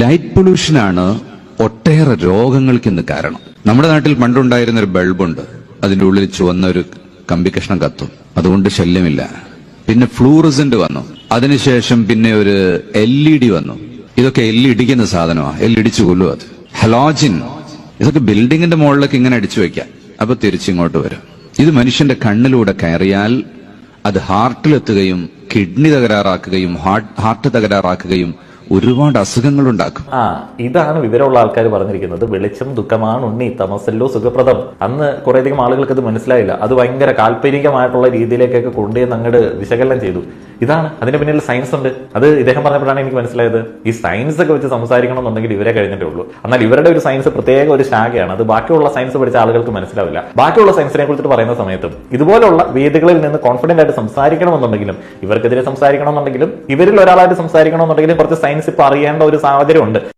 Light പൊല്യൂഷനാണ് ഒട്ടേറെ രോഗങ്ങൾക്ക് ഇന്ന് കാരണം. നമ്മുടെ നാട്ടിൽ പണ്ടുണ്ടായിരുന്ന ഒരു ബൾബുണ്ട്. അതിന്റെ ഉള്ളിൽ ചുവന്ന ഒരു കമ്പി കഷ്ണം കത്തും. അതുകൊണ്ട് ശല്യമില്ല. പിന്നെ ഫ്ലൂറസെന്റ് വന്നു. അതിനുശേഷം പിന്നെ ഒരു എൽ ഇ ഡി വന്നു. ഇതൊക്കെ എല്ല് ഇടിക്കുന്ന സാധനമാണ് എല്ലിടിച്ചു കൊല്ലും അത്. ഹലോജിൻ. ഇതൊക്കെ ബിൽഡിങ്ങിന്റെ മുകളിലൊക്കെ ഇങ്ങനെ അടിച്ചു വെക്കാം അപ്പൊ തിരിച്ചിങ്ങോട്ട് വരും. ഇത് മനുഷ്യന്റെ കണ്ണിലൂടെ കയറിയാൽ അത് ഹാർട്ടിലെത്തുകയും കിഡ്നി തകരാറാക്കുകയും ഹാർട്ട് തകരാറാക്കുകയും ഒരുപാട് അസുഖങ്ങൾ ഉണ്ടാക്കും. ആ ഇതാണ് വിവരമുള്ള ആൾക്കാർ പറഞ്ഞിരിക്കുന്നത്. വെളിച്ചം ദുഃഖമാണ് ഉണ്ണി തമസല്ലോ സുഖപ്രദം. അന്ന് കുറേയധികം ആളുകൾക്ക് അത് മനസ്സിലായില്ല. അത് ഭയങ്കര കാൽപ്പനികമായിട്ടുള്ള രീതിയിലേക്കൊക്കെ കൊണ്ടുവന്ന് അങ്ങോട്ട് വിശകലനം ചെയ്തു. ഇതാണ്. അതിന് പിന്നിൽ സയൻസ് ഉണ്ട്. അത് ഇദ്ദേഹം പറഞ്ഞപ്പോഴാണ് എനിക്ക് മനസ്സിലായത്. ഈ സയൻസ് ഒക്കെ വെച്ച് സംസാരിക്കണം എന്നുണ്ടെങ്കിൽ ഇവരെ കഴിഞ്ഞിട്ടേ ഉള്ളൂ. എന്നാൽ ഇവരുടെ ഒരു സയൻസ് പ്രത്യേക ഒരു ശാഖയാണ്. അത് ബാക്കിയുള്ള സയൻസ് പഠിച്ച ആളുകൾക്ക് മനസ്സിലാവില്ല. ബാക്കിയുള്ള സയൻസിനെ കുറിച്ചിട്ട് പറയുന്ന സമയത്തും ഇതുപോലുള്ള വേദികളിൽ നിന്ന് കോൺഫിഡന്റ് ആയിട്ട് സംസാരിക്കണമെന്നുണ്ടെങ്കിലും ഇവർക്കെതിരെ സംസാരിക്കണമെന്നുണ്ടെങ്കിലും ഇവരിൽ ഒരാളായിട്ട് സംസാരിക്കണമെന്നുണ്ടെങ്കിലും കുറച്ച് സയൻസ് ഇപ്പൊ അറിയേണ്ട ഒരു സാഹചര്യം ഉണ്ട്